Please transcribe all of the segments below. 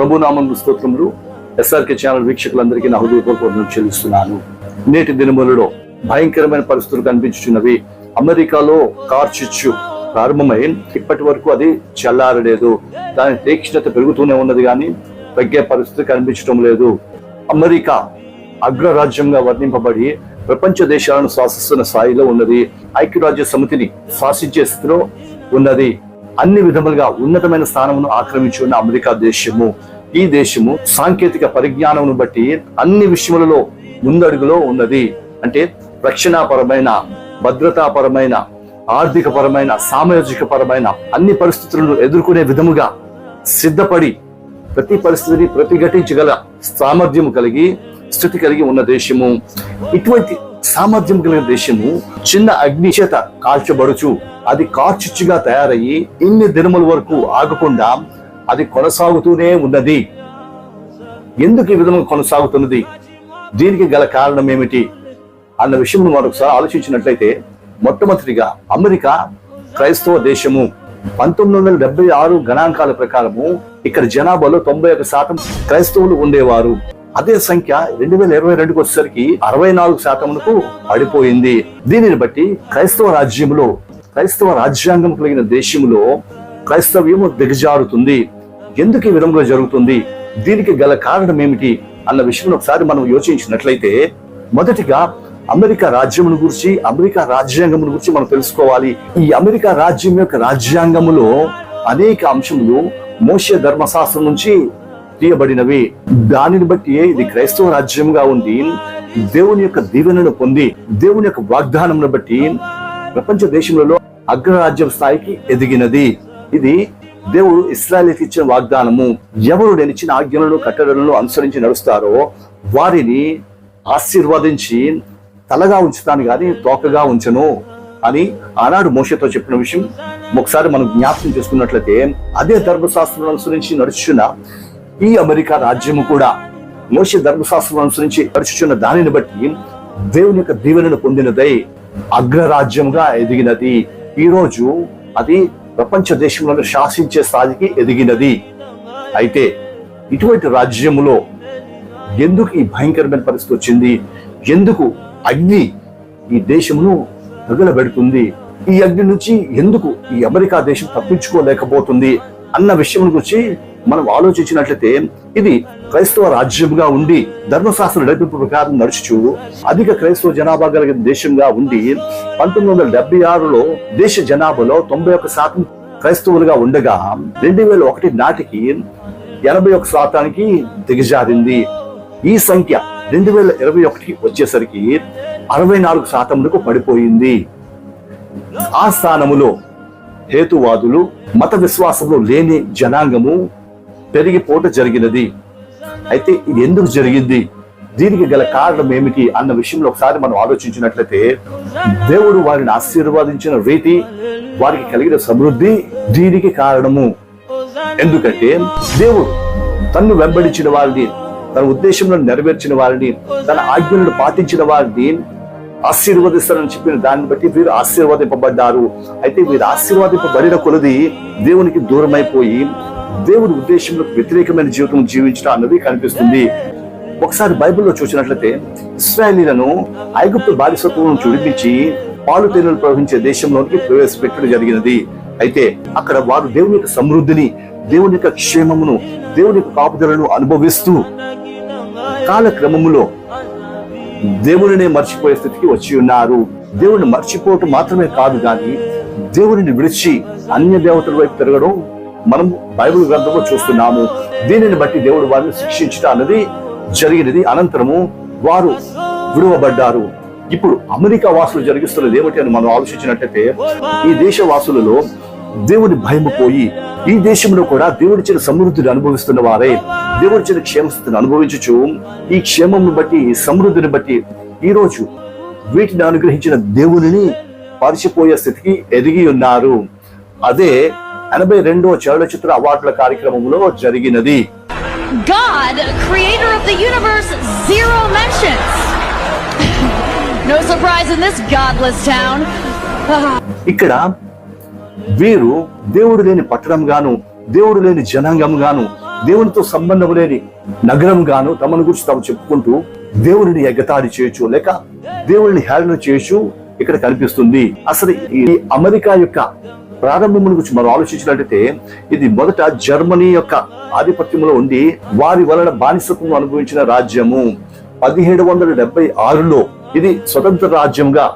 ప్రభునామం స్తోత్రములు. SRK channel వీక్షకులందరికీ నా హృదయపూర్వకం చెల్లిస్తున్నాను. నేటి దినములలో భయంకరమైన పరిస్థితులు కనిపించుచున్నవి. అమెరికాలో కార్చిచ్చు ప్రారంభమై ఇప్పటి వరకు అది చల్లారలేదు. దాని తీక్షణత పెరుగుతూనే ఉన్నది కానీ తగ్గే పరిస్థితి కనిపించడం లేదు. అమెరికా అగ్రరాజ్యంగా వర్ణింపబడి ప్రపంచ దేశాలను శాసిస్తున్న స్థాయిలో ఉన్నది. ఐక్యరాజ్య సమితిని శాసించే స్థితిలో ఉన్నది. అన్ని విధములుగా ఉన్నతమైన స్థానమును ఆక్రమించి ఉన్న అమెరికా దేశము. ఈ దేశము సాంకేతిక పరిజ్ఞానమును బట్టి అన్ని విషయములలో ముందడుగులో ఉన్నది. అంటే రక్షణాపరమైన భద్రతాపరమైన ఆర్థిక పరమైన సామాజిక పరమైన అన్ని పరిస్థితులను ఎదుర్కొనే విధముగా సిద్ధపడి ప్రతి పరిస్థితిని ప్రతిఘటించగల సామర్థ్యం కలిగి స్థితి కలిగి ఉన్న దేశము. ఇటువంటి సామర్థ్యం కలిగిన దేశము చిన్న అగ్ని చేత కాల్చబడుచు అది కార్చిచ్చుగా తయారయ్యి ఇన్ని దినముల వరకు ఆగకుండా అది కొనసాగుతూనే ఉన్నది. ఎందుకు ఈ విధంగా కొనసాగుతున్నది? దీనికి గల కారణం ఏమిటి? అన్న విషయం మరొకసారి ఆలోచించినట్లయితే మొట్టమొదటిగా అమెరికా క్రైస్తవ దేశము. పంతొమ్మిది వందల డెబ్బై ఆరు గణాంకాల ప్రకారము ఇక్కడ జనాభాలో తొంభై ఒక శాతం క్రైస్తవులు ఉండేవారు. అదే సంఖ్య రెండు వేల ఇరవై రెండుకి వచ్చేసరికి అరవై నాలుగు శాతమునకు పడిపోయింది. దీనిని బట్టి క్రైస్తవ రాజ్యంలో క్రైస్తవ రాజ్యాంగం కలిగిన దేశంలో క్రైస్తవ్యము దిగజారుతుంది. ఎందుకు ఈ విధంగా జరుగుతుంది? దీనికి గల కారణం ఏమిటి? అన్న విషయం ఒకసారి మనం యోచించినట్లయితే మొదటిగా అమెరికా రాజ్యమును గురించి అమెరికా రాజ్యాంగమును గురించి మనం తెలుసుకోవాలి. ఈ అమెరికా రాజ్యం యొక్క రాజ్యాంగములో అనేక అంశములు మోసే ధర్మశాస్త్రం నుంచి తీయబడినవి. దానిని బట్టి ఇది క్రైస్తవ రాజ్యంగా ఉంది. దేవుని యొక్క దీవెనను పొంది దేవుని యొక్క వాగ్దానమును బట్టి ప్రపంచ దేశములలో అగ్రరాజ్యం స్థాయికి ఎదిగినది. ఇది దేవుడు ఇస్రాయలీకి ఇచ్చిన వాగ్దానము. ఎవరు నేను ఇచ్చిన ఆజ్ఞలను కట్టడలను అనుసరించి నడుస్తారో వారిని ఆశీర్వదించి తలగా ఉంచుతాను కానీ తోకగా ఉంచను అని ఆనాడు మోషతో చెప్పిన విషయం. ఒకసారి మనం జ్ఞాపకం చేసుకున్నట్లయితే అదే ధర్మశాస్త్రం అనుసరించి నడుచున్న ఈ అమెరికా రాజ్యము కూడా మోష ధర్మశాస్త్రం అనుసరించి నడుచుచున్న దానిని బట్టి దేవుని యొక్క దీవెనను పొందినదై అగ్రరాజ్యంగా ఎదిగినది. ఈ రోజు అది ప్రపంచ దేశంలో శాసించే స్థాయికి ఎదిగినది. అయితే ఇటువంటి రాజ్యములో ఎందుకు ఈ భయంకరమైన పరిస్థితి వచ్చింది? ఎందుకు అగ్ని ఈ దేశమును తగులబెడుతుంది? ఈ అగ్ని నుంచి ఎందుకు ఈ అమెరికా దేశం తప్పించుకోలేకపోతుంది? అన్న విషయం గురించి మనం ఆలోచించినట్లయితే ఇది క్రైస్తవ రాజ్యంగా ఉండి ధర్మశాస్త్ర నడిపింపు ప్రకారం నడుచుచు అధిక క్రైస్తవ జనాభా కలిగిన దేశంగా ఉండి పంతొమ్మిది వందల డెబ్బై ఆరులో దేశ జనాభాలో తొంభై ఒక్క శాతం క్రైస్తవులుగా ఉండగా రెండు వేల ఒకటి నాటికి ఎనభై ఒక శాతానికి దిగజారింది. ఈ సంఖ్య రెండు వేల ఇరవై ఒకటికి వచ్చేసరికి అరవై నాలుగు శాతములకు పడిపోయింది. ఆ స్థానములో హేతువాదులు మత విశ్వాసంలో లేని జనాంగము పెరిగిపోట జరిగినది. అయితే ఇది ఎందుకు జరిగింది? దీనికి గల కారణం ఏమిటి అన్న విషయంలో ఒకసారి మనం ఆలోచించినట్లయితే దేవుడు వారిని ఆశీర్వదించిన రీతి వారికి కలిగిన సమృద్ధి దీనికి కారణము. ఎందుకంటే దేవుడు తన్ను వెంబడించిన వారిని తన ఉద్దేశంలో నెరవేర్చిన వారిని తన ఆజ్ఞలను పాటించిన వారిని ఆశీర్వదిస్తారని చెప్పిన దాన్ని బట్టి వీరు ఆశీర్వాదింపబడ్డారు. అయితే వీరు ఆశీర్వాదింపబడిన కొలది దేవునికి దూరమైపోయి దేవుడి ఉద్దేశంలో వ్యతిరేకమైన జీవితం జీవించడం అన్నది కనిపిస్తుంది. ఒకసారి బైబిల్లో చూసినట్లయితే ఇస్రాయలీలను ఐగుప్తు బానిసత్వం విడిపించి పాలు తేనెలు ప్రవహించే దేశంలోనికి ప్రవేశపెట్టడం జరిగినది. అయితే అక్కడ వారు దేవుని యొక్క సమృద్ధిని దేవుని యొక్క క్షేమమును దేవుని యొక్క కాపుదలను అనుభవిస్తూ కాలక్రమములో దేవుడినే మర్చిపోయే స్థితికి వచ్చి ఉన్నారు. దేవుడిని మర్చిపోవటం మాత్రమే కాదు కానీ దేవుడిని విడిచి అన్య దేవతల వైపు తిరగడం మనం బైబిల్ గ్రంథంలో చూస్తున్నాము. దీనిని బట్టి దేవుడు వారిని శిక్షించట అన్నది జరిగినది. అనంతరము వారు విడువబడ్డారు. ఇప్పుడు అమెరికా వాసులు జరిగిస్తున్నది ఏమిటి అని మనం ఆలోచించినట్లయితే ఈ దేశ వాసులలో దేవుని భయము పోయి ఈ దేశంలో కూడా దేవుడిచ్చిన సమృద్ధిని అనుభవిస్తున్న వారే దేవుడిచ్చిన క్షేమస్థితిని అనుభవించుచు ఈ క్షేమంను బట్టి సమృద్ధిని బట్టి ఈ రోజు వీటిని అనుగ్రహించిన దేవునిని పరిచిపోయే స్థితికి ఎదిగి ఉన్నారు. అదే ఎనభై రెండో చలనచిత్ర అవార్డుల కార్యక్రమంలో జరిగినది God, creator of the universe, zero mentions. no surprise in this godless town. ఇక్కడ వీరు దేవుడు లేని పట్టణం గాను దేవుడు లేని జనాంగం గాను దేవునితో సంబంధం లేని నగరం గాను తమను గురించి తాము చెప్పుకుంటూ దేవుడిని ఎగతాడి చేయొచ్చు లేక దేవుడిని హేళన చేయొచ్చు ఇక్కడ కనిపిస్తుంది అసలు ఈ అమెరికా యొక్క ప్రారంభముల గురించి మనం ఆలోచించినట్లయితే ఇది మొదట జర్మనీ యొక్క ఆధిపత్యంలో ఉండి వారి వలన బానిసత్వం అనుభవించిన రాజ్యము పదిహేడు వందల డెబ్బై ఆరులో ఇది స్వతంత్ర రాజ్యంగా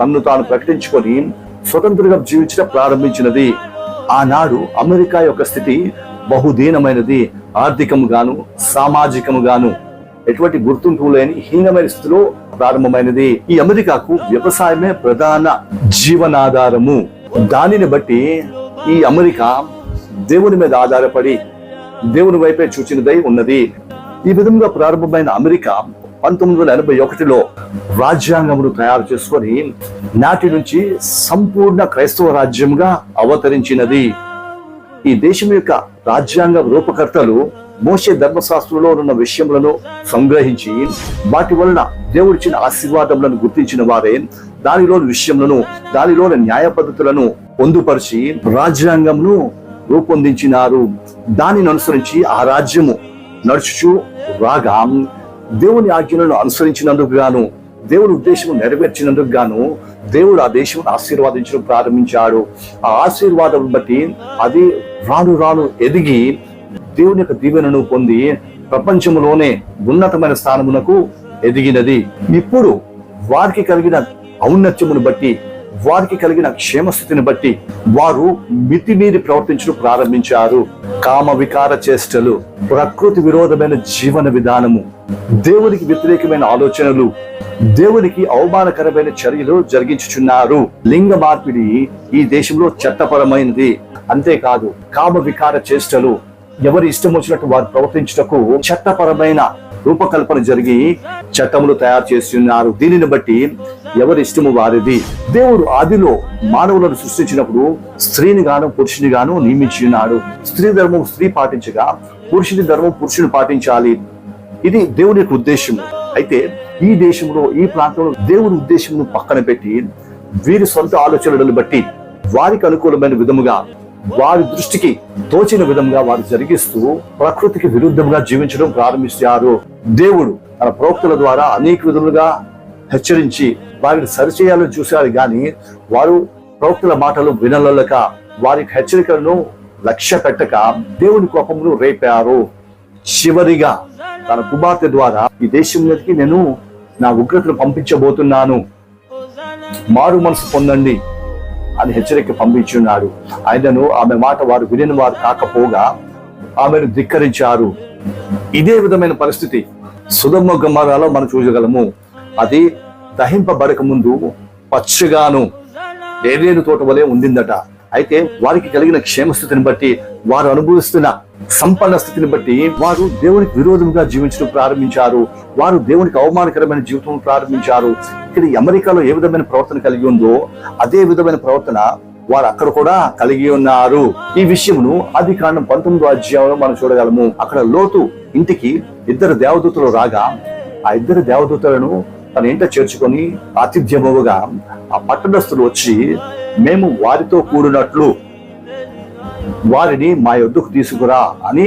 తన్ను తాను ప్రకటించుకొని స్వతంత్రంగా జీవించడం ప్రారంభించినది. ఆనాడు అమెరికా యొక్క స్థితి బహుదీనమైనది. ఆర్థికముగాను సామాజికముగాను ఎటువంటి గుర్తింపు లేని హీనమైన స్థితిలో ప్రారంభమైనది. ఈ అమెరికాకు వ్యవసాయమే ప్రధాన జీవనాధారము. దానిని బట్టి ఈ అమెరికా దేవుని మీద ఆధారపడి దేవుని వైపే చూచినదై ఉన్నది. ఈ విధంగా ప్రారంభమైన అమెరికా పంతొమ్మిది వందల ఎనభై ఒకటిలో రాజ్యాంగమును తయారు చేసుకొని నాటి నుంచి సంపూర్ణ క్రైస్తవ రాజ్యంగా అవతరించినది. ఈ దేశం యొక్క రాజ్యాంగ రూపకర్తలు మోసే ధర్మశాస్త్రంలో ఉన్న విషయములను సంగ్రహించి వాటి వలన దేవుడిచ్చిన ఆశీర్వాదములను గుర్తించిన వారే దానిలోని విషయములను దానిలోని న్యాయ పద్ధతులను పొందుపరిచి రాజ్యాంగమును రూపొందించినారు. దానిని అనుసరించి ఆ రాజ్యము నడుచుచు రాగా దేవుని ఆజ్ఞలను అనుసరించినందుకు గాను దేవుడి ఉద్దేశం నెరవేర్చినందుకు గాను దేవుడు ఆ దేశం ఆశీర్వాదించడం ప్రారంభించాడు. ఆ ఆశీర్వాదం బట్టి అది రాను రాను ఎదిగి దేవుని యొక్క దీవెనను పొంది ప్రపంచంలోనే ఉన్నతమైన స్థానమునకు ఎదిగినది. ఇప్పుడు వారికి కలిగిన ఔన్నత్యమును బట్టి వారికి కలిగిన క్షేమస్థితిని బట్టి వారు మితిమీరి ప్రవర్తించడం ప్రారంభించారు. కామ వికార చేష్టలు ప్రకృతి విరోధమైన జీవన విధానము దేవునికి వ్యతిరేకమైన ఆలోచనలు దేవునికి అవమానకరమైన చర్యలు జరిగించుచున్నారు. లింగ మార్పిడి ఈ దేశంలో చట్టపరమైనది. అంతేకాదు కామ వికార చేష్టలు ఎవరి ఇష్టం వచ్చినట్టు వారు ప్రవర్తించుటకు చట్టపరమైన రూపకల్పన జరిగి చట్టములు తయారు చేస్తున్నారు. దీనిని బట్టి ఎవరి ఇష్టము వారిది. దేవుడు ఆదిలో మానవులను సృష్టించినప్పుడు స్త్రీని గాను పురుషుని గాను నియమించున్నాడు స్త్రీ ధర్మం స్త్రీ పాటించగా పురుషుని ధర్మం పురుషుని పాటించాలి. ఇది దేవుని యొక్క ఉద్దేశం అయితే ఈ దేశంలో ఈ ప్రాంతంలో దేవుని ఉద్దేశమును పక్కన పెట్టి వీరి సొంత ఆలోచనలను బట్టి వారికి అనుకూలమైన విధముగా వారి దృష్టికి తోచిన విధంగా వారు జరిగిస్తూ ప్రకృతికి విరుద్ధంగా జీవించడం ప్రారంభిస్తారు దేవుడు తన ప్రవక్తల ద్వారా అనేక విధులుగా హెచ్చరించి వారిని సరిచేయాలని చూశారు. గాని వారు ప్రవక్తుల మాటలు వినలక వారి హెచ్చరికలను లక్ష్య పెట్టక దేవుని కోపమును రేపారు. చివరిగా తన కుమార్తె ద్వారా ఈ దేశం మీదకి నేను నా ఉగ్రతను పంపించబోతున్నాను. మారు మనసు పొందండి. అని హెచ్చరిక పంపించున్నాడు. ఆయనను ఆమె మాట వారు విని వారు కాకపోగా ఆమెను ధిక్కరించారు. ఇదే విధమైన పరిస్థితి సుధమ్మ గమ్మరాలో మనం చూడగలము. అది దహింపబడక ముందు పచ్చగాను ఏదేను తోట వలె ఉండిందట. అయితే వారికి కలిగిన క్షేమస్థితిని బట్టి వారు అనుభవిస్తున్న సంపన్న స్థితిని బట్టి వారు దేవునికి విరోధంగా జీవించడం ప్రారంభించారు. వారు దేవునికి అవమానకరమైన జీవితం ప్రారంభించారు. ఇక్కడ అమెరికాలో ఏ విధమైన ప్రవర్తన కలిగి ఉందో అదే విధమైన ప్రవర్తన వారు అక్కడ కూడా కలిగి ఉన్నారు. ఈ విషయమును ఆది కాండం పంతొమ్మిదో అధ్యాయంలో మనం చూడగలము. అక్కడ లోతు ఇంటికి ఇద్దరు దేవదూతలు రాగా ఆ ఇద్దరు దేవదూతలను తన ఇంట చేర్చుకొని ఆతిథ్యముగా ఆ పట్టణస్థులు వచ్చి మేము వారితో కూడినట్లు వారిని మా యొద్దకు తీసుకురా అని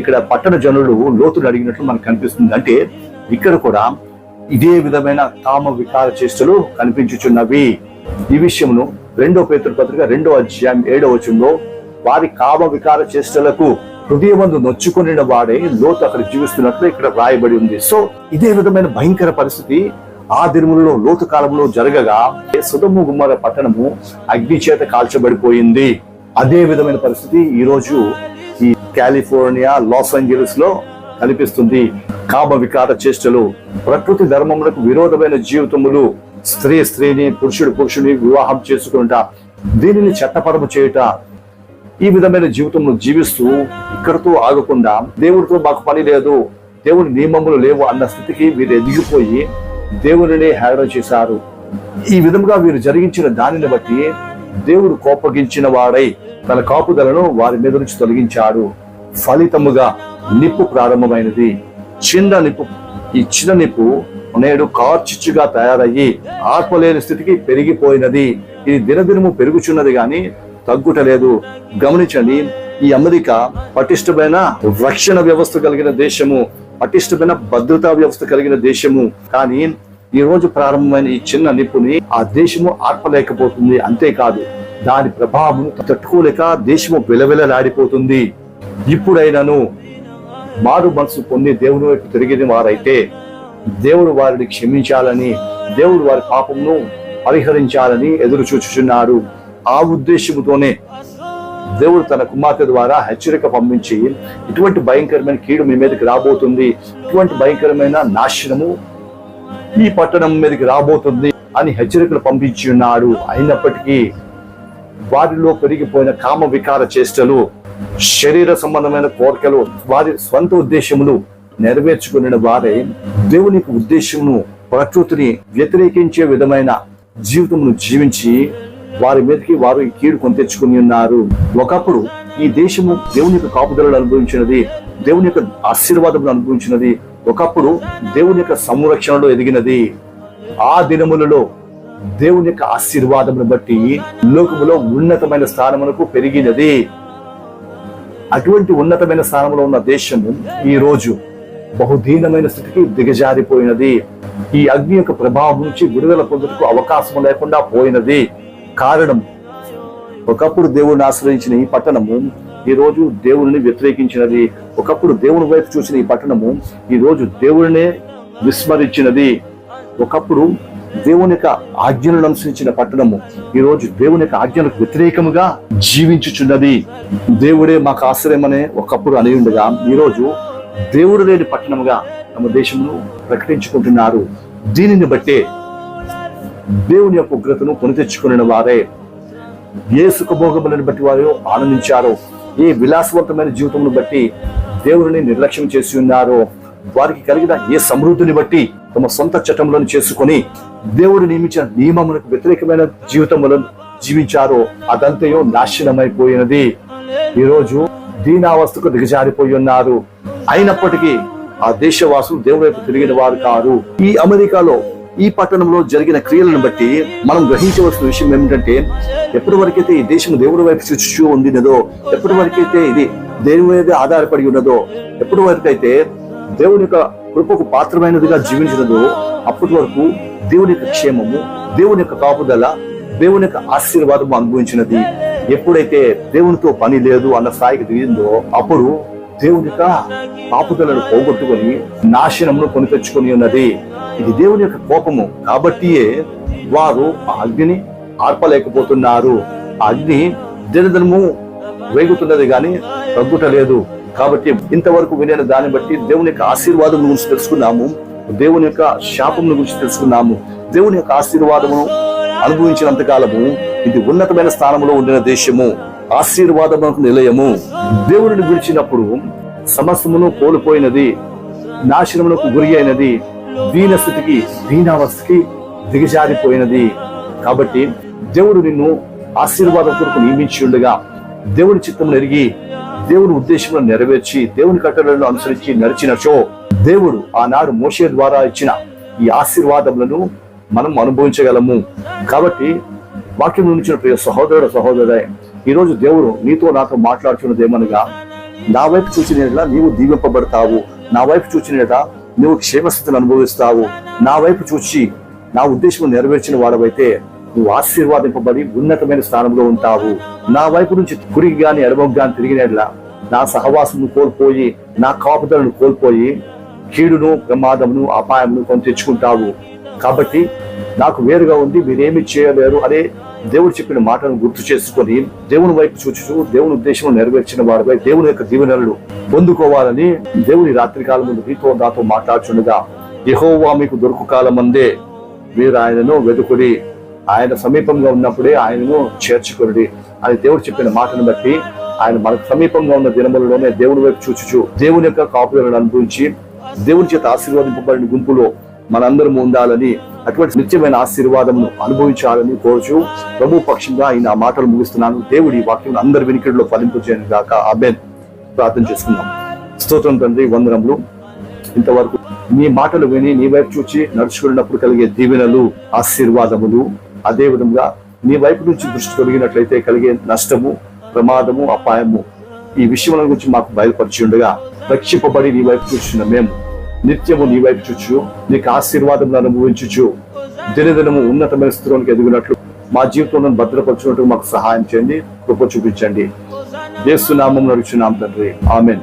ఇక్కడ పట్టణ జనులు లోతులు అడిగినట్లు మనకు కనిపిస్తుంది. అంటే ఇక్కడ కూడా ఇదే విధమైన కామ వికార చేష్టలు కనిపించుచున్నవి. ఈ విషయమును రెండో పేతురు పత్రిక రెండో అధ్యాయం ఏడో వచనంలో వారి కామ వికార చేష్టలకు హృదయమందు నొచ్చుకుని వాడే లోతు అక్కడ జీవిస్తున్నట్లు ఇక్కడ రాయబడి ఉంది. సో ఇదే విధమైన భయంకర పరిస్థితి ఆ దినములలో లోతు కాలంలో జరగగా సుధము గుమ్మర పట్టణము అగ్ని చేత కాల్చబడిపోయింది. అదే విధమైన పరిస్థితి ఈరోజు ఈ కాలిఫోర్నియా లాస్ ఏంజలస్లో కనిపిస్తుంది. కామ వికార చేష్టలు ప్రకృతి ధర్మములకు విరోధమైన జీవితములు స్త్రీ స్త్రీని పురుషుడు పురుషుని వివాహం చేసుకుంటా దీనిని చట్టపరము చేయుట ఈ విధమైన జీవితంలో జీవిస్తూ ఇక్కడతో ఆగకుండా దేవుడితో మాకు పని లేదు దేవుని నియమములు లేవు అన్న స్థితికి వీరు ఎదిగిపోయి దేవుడిని హేళన చేశారు. ఈ విధముగా వీరు జరిగించిన దానిని బట్టి దేవుడు కోపగించిన వాడై తన కాపుదలను వారి మీద నుంచి తొలగించాడు. ఫలితముగా నిప్పు ప్రారంభమైనది. చిన్న నిప్పు ఈ చిన్న నిప్పు నేడు కార్చిచ్చుగా తయారయ్యి ఆత్మలేని స్థితికి పెరిగిపోయినది. ఇది దినదినము పెరుగుచున్నది గాని తగ్గుటలేదు. గమనించండి ఈ అమెరికా పటిష్టమైన రక్షణ వ్యవస్థ కలిగిన దేశము పటిష్టమైన భద్రతా వ్యవస్థ కలిగిన దేశము. కానీ ఈ రోజు ప్రారంభమైన ఈ చిన్న నిప్పుని ఆ దేశము ఆర్పలేకపోతుంది. అంతేకాదు దాని ప్రభావం తట్టుకోలేక దేశము వెలవెలలాడిపోతుంది. ఇప్పుడైనాను మారు మనసు పొంది దేవుని వైపు తిరిగిన వారైతే దేవుడు వారిని క్షమించాలని దేవుడు వారి పాపమును పరిహరించాలని ఎదురు చూచుచున్నారు. ఆ ఉద్దేశముతోనే దేవుడు తన కుమార్తె ద్వారా హెచ్చరిక పంపించి ఇటువంటి భయంకరమైన కీడు మీ మీదకి రాబోతుంది. ఇటువంటి భయంకరమైన నాశనము ఈ పట్టణం మీదకి రాబోతుంది అని హెచ్చరికలు పంపించి ఉన్నాడు. అయినప్పటికీ వారిలో పెరిగిపోయిన కామ వికార చేష్టలు శరీర సంబంధమైన కోరికలు వారి స్వంత ఉద్దేశములు నెరవేర్చుకునే వారే దేవుని ఉద్దేశమును ప్రకృతిని వ్యతిరేకించే విధమైన జీవితమును జీవించి వారి మీదకి వారు కీడు కొని తెచ్చుకుని ఉన్నారు. ఒకప్పుడు ఈ దేశము దేవుని యొక్క కాపుదలను అనుభవించినది దేవుని యొక్క ఆశీర్వాదములు అనుభవించినది. ఒకప్పుడు దేవుని యొక్క సంరక్షణలో ఎదిగినది. ఆ దినములలో దేవుని యొక్క ఆశీర్వాదమును బట్టి లోకములో ఉన్నతమైన స్థానమునకు పెరిగినది. అటువంటి ఉన్నతమైన స్థానంలో ఉన్న దేశము ఈ రోజు బహుదీనమైన స్థితికి దిగజారిపోయినది. ఈ అగ్ని యొక్క ప్రభావం నుంచి విడుదల పొందుటకు అవకాశం లేకుండా పోయినది. కారణం ఒకప్పుడు దేవుణ్ణి ఆశ్రయించిన ఈ పట్టణము ఈ రోజు దేవుని వ్యతిరేకించినది. ఒకప్పుడు దేవుని వైపు చూసిన ఈ పట్టణము ఈ రోజు దేవుడినే విస్మరించినది. ఒకప్పుడు దేవుని యొక్క ఆజ్ఞలను అనుసరించిన పట్టణము. ఈరోజు దేవుని యొక్క ఆజ్ఞలకు వ్యతిరేకముగా జీవించుచున్నది. దేవుడే మాకు ఆశ్రయం అనే ఒకప్పుడు అని ఉండగా ఈరోజు దేవుడు లేని పట్టణముగా తమ దేశమును ప్రకటించుకుంటున్నారు. దీనిని బట్టే దేవుని యొక్క ఉగ్రతను కొని తెచ్చుకుని వారే. ఏ సుఖభోగములను బట్టి వారు ఆనందించారో. ఏ విలాసవంతమైన జీవితమును బట్టి దేవుడిని నిర్లక్ష్యం చేసి ఉన్నారో. వారికి కలిగిన ఏ సమృద్ధిని బట్టి తమ సొంత చట్టములను చేసుకొని దేవుడు నియమించిన నియమములకు వ్యతిరేకమైన జీవితములను జీవించారో అదంతయో నాశనమైపోయినది. ఈరోజు దీనావస్థకు దిగజారిపోయి ఉన్నారు. అయినప్పటికీ ఆ దేశవాసులు దేవుడి వైపు తిరిగిన వారు కారు. ఈ అమెరికాలో ఈ పట్టణంలో జరిగిన క్రియలను బట్టి మనం గ్రహించవలసిన విషయం ఏమిటంటే ఎప్పటి వరకైతే ఈ దేశం దేవుడి వైపు చూచూ ఉండినదో ఎప్పటి వరకైతే ఇది దేవుని మీద ఆధారపడి ఉన్నదో ఎప్పటి వరకైతే దేవుని యొక్క కృపకు పాత్రమైనదిగా జీవించినదో అప్పటి వరకు దేవుని యొక్క క్షేమము దేవుని యొక్క కాపుదల దేవుని యొక్క ఆశీర్వాదము అనుభవించినది. ఎప్పుడైతే దేవునితో పని లేదు అన్న స్థాయికి దిగిందో అప్పుడు దేవుని యొక్క కాపుదలను పోగొట్టుకొని నాశనమును కొని తెచ్చుకొని ఉన్నది. ఇది దేవుని యొక్క కోపము. కాబట్టియే వారు ఆ అగ్నిని ఆర్పలేకపోతున్నారు. అగ్ని దినదినము వేగుతున్నది కానీ తగ్గుట లేదు కాబట్టి ఇంతవరకు వినిన దాన్ని బట్టి దేవుని యొక్క ఆశీర్వాదం గురించి తెలుసుకున్నాము. దేవుని యొక్క శాపం గురించి తెలుసుకున్నాము. దేవుని యొక్క ఆశీర్వాదమును అనుభవించినంత కాలము ఇది ఉన్నతమైన స్థానంలో ఉండిన దేశము. ఆశీర్వాదమునకు నిలయము. దేవుడిని గురించినప్పుడు సమస్తమును కోల్పోయినది నాశనమునకు గురి అయినది దీనస్థితికి దీనావస్థకి దిగజారిపోయినది. కాబట్టి దేవుడు నిన్ను ఆశీర్వాదం కొరకు నియమించి ఉండగా దేవుని చిత్తం ఎరిగి దేవుని ఉద్దేశంలో నెరవేర్చి దేవుని కట్టడలను అనుసరించి నడిచినచో దేవుడు ఆనాడు మోషే ద్వారా ఇచ్చిన ఈ ఆశీర్వాదములను మనం అనుభవించగలము. కాబట్టి వాక్యం నుంచిన ప్రియ సహోదరుడు సహోదరుడే ఈ రోజు దేవుడు నీతో నాతో మాట్లాడుతున్నది ఏమనగా నా వైపు చూసిన నీవు దీవింపబడతావు నా వైపు చూచినట నువ్వు క్షేమస్థితిని అనుభవిస్తావు నా వైపు చూచి నా ఉద్దేశం నెరవేర్చిన వాడవైతే నువ్వు ఆశీర్వాదింపబడి ఉన్నతమైన స్థానంలో ఉంటావు. నా వైపు నుంచి గురికి గాని ఎడమకు గాని తిరిగినట్లా నా సహవాసమును కోల్పోయి నా కాపుదలను కోల్పోయి కీడును ప్రమాదమును అపాయమును కొని తెచ్చుకుంటావు. కాబట్టి నాకు వేరుగా ఉంది మీరేమి చేయలేరు అనే దేవుడు చెప్పిన మాటను గుర్తు చేసుకొని దేవుని వైపు చూచుచు దేవుని ఉద్దేశం నెరవేర్చిన వారిపై దేవుని యొక్క దీవెనలు పొందుకోవాలని దేవుని రాత్రి కాలం ముందు నీతో నాతో మాట్లాడుచుండగా యహోవా మీకు దొరుకు కాలం అందే మీరు ఆయనను వెతుకుడి ఆయన సమీపంగా ఉన్నప్పుడే ఆయనను చేర్చుకుని అని దేవుడు చెప్పిన మాటను బట్టి ఆయన మనకు సమీపంగా ఉన్న దినములలోనే దేవుడి వైపు చూచుచు దేవుని యొక్క కాపులను అనుభవించి దేవుని చేత ఆశీర్వాదింపబడిన గుంపులో మనందరం ఉండాలని అటువంటి నిత్యమైన ఆశీర్వాదమును అనుభవించాలని కోరుచు ప్రభు పక్షంగా ఆయన ఆ మాటలు ముగిస్తున్నాను. దేవుడి వాక్యం అందరి వినికిడిలో ఫలింపు చేయను గాక. అబెన్ ప్రార్థన చేసుకుందాం. స్తోత్రం తండ్రి వందనములు. ఇంతవరకు నీ మాటలు విని నీ వైపు చూచి నడుచుకున్నప్పుడు కలిగే దీవెనలు ఆశీర్వాదములు అదే విధంగా నీ వైపు నుంచి దృష్టి తొలగినట్లయితే కలిగే నష్టము ప్రమాదము అపాయము ఈ విషయముల గురించి మాకు బయలుపరిచి ఉండగా రక్షింపబడి నీ వైపు చూసిన మేము నిత్యము నీ వైపు చూచు నీకు ఆశీర్వాదం అనుభవించుచు దినదినము ఉన్నతమైన స్థితిలోనికి ఎదిగినట్లు మా జీవితంలో భద్రపరచున్నట్టు మాకు సహాయం చేయండి కృప చూపించండి. దేశు నామం నడుచున్నాం తండ్రి. ఆమెన్.